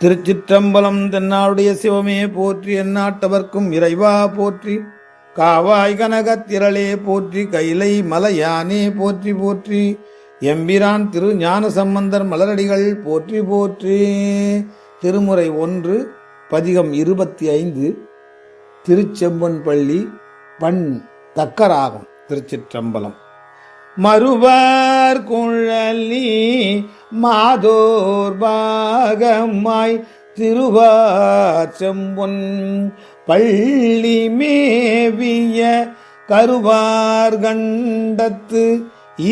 திருச்சிற்றம்பலம் தென்னாளுடைய சிவமே போற்றி எந்நாட்டவர்க்கும் இறைவா போற்றி. காவாய் கனகத்திரளே போற்றி கைலை மலையானே போற்றி போற்றி. எம்பிரான் திரு ஞான சம்பந்தர் மலரடிகள் போற்றி போற்றி. திருமுறை ஒன்று பதிகம் இருபத்தி ஐந்து திருச்செம்பன் பள்ளி பண் தக்கராகும் திருச்சிற்றம்பலம். மறுவர் குழலி மாதோர் பாகமாய் திருவாச்சம்பொன் பள்ளி மேவிய கருவார் கண்டத்து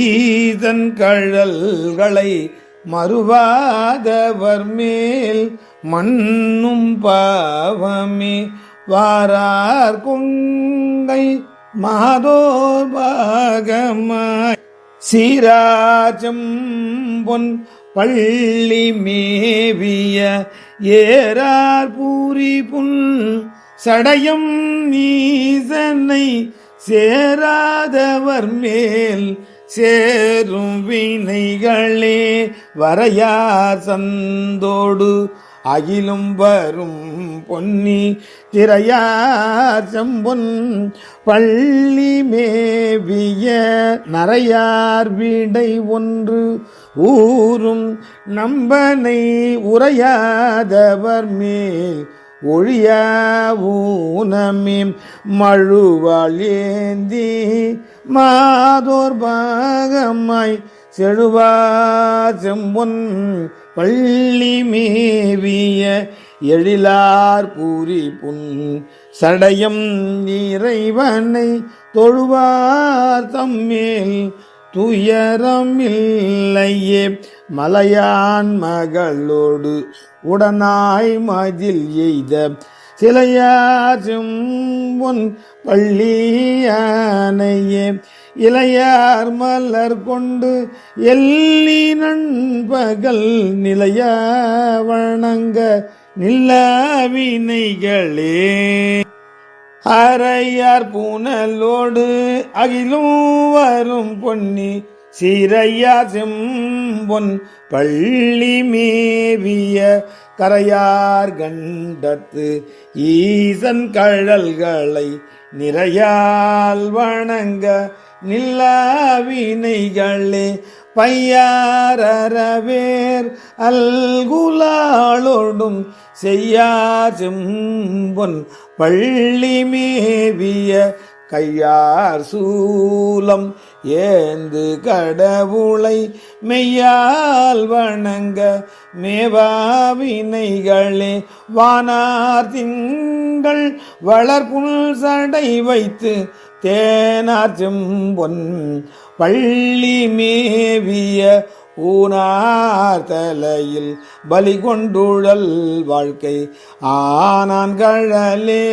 ஈதன் கழல்களை மறுவாதவர் மேல் மண்ணும் பாவமே வாரார் கொங்கை மாதோர் பாகமாய் சீராஜம் பொன் பள்ளி மேவிய ஏறார் பூரி புல் சடயம் நீசனை சேராதவர் மேல் சேரும் வினைகளே வரையார் சந்தோடு அகிலும் வரும் பொன்னி திரையார் செம்பொன் பள்ளி மேவிய நரையார் வீடை ஒன்று ஊரும் நம்பனை உரையாதவர் மேல் ஒழிய ஊனமே மழுவாள் மாதோர் பாகமாய் செழுவா செம்பொன் பள்ளி மேவிய எழிலார் பூரி புன் சடையம் இறைவனை தொழுவார் தம்மேல் துயரமில்லையே. மலையான் மகளோடு உடனாய் மதில் எய்த சிலையாற்றும் பொன் பள்ளியானையே இளையார் மலர் கொண்டு எல்லி நண்பகல் நிலைய வணங்க நில்லவினைகளே. அறையார் பூனலோடு அகிலும் வரும் பொன்னி சீரையா செம்பொன் பள்ளி மேவிய கரையார் கண்டத்து ஈசன் கழல்களை நிறையால் வணங்க நில்லாவினைகளே பையாரவேர் அல்குலாளோடும் செய்யா செம்பொன் பள்ளி மேவிய கையார் சூலம் ஏந்து கடவுளை மெய்யால் வணங்க மேவாவினைகளே வானார் திங்கள் வளர்புல் சடை வைத்து தேனார் பொன் பள்ளி மேவிய ஊனார் தலையில் பலி கொண்டுழல் வாழ்க்கை ஆனான் கழலே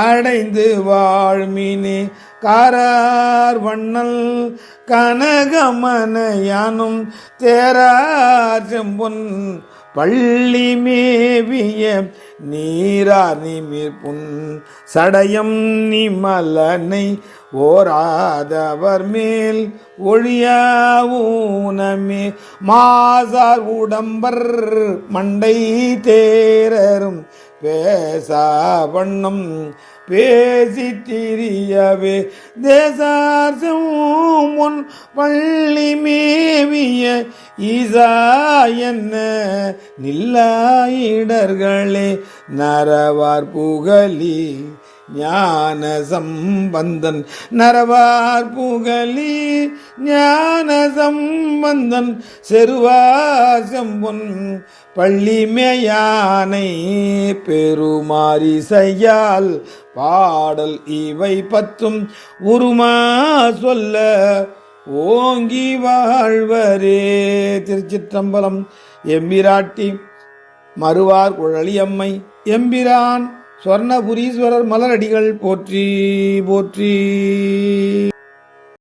அடைந்து வாழ்மினே காரார் வண்ணல் கனகமனையானும் தேரார் செம்பொன் பள்ளி மேவிய நீரார் நிமிர்புன் சடயம் நிமலனை ஓராதவர் மேல் ஒழியாவூனமே மாசார் உடம்பர் மண்டை தேரரும் பேசா வண்ணம் பேசி திரியவே தேசார் முன் பள்ளி மேவிய ஈசா என்ன நில்லாயிடர்களே நரவார் புகழி ஞான சம்பந்தன் நரவார் புகழி ஞான சம்பந்தன் செருவார் செம்பொன் பள்ளி மேயானை செய்யால் பாடல் இவை பத்தும் உருமா சொல்ல ஓங்கி வாழ்வரே. திருச்சிற்றம்பலம் எம்பிராட்டி மறுவார் குழலியம்மை எம்பிரான் சொர்ணபுரீஸ்வரர் மலரடிகள் போற்றி போற்றி.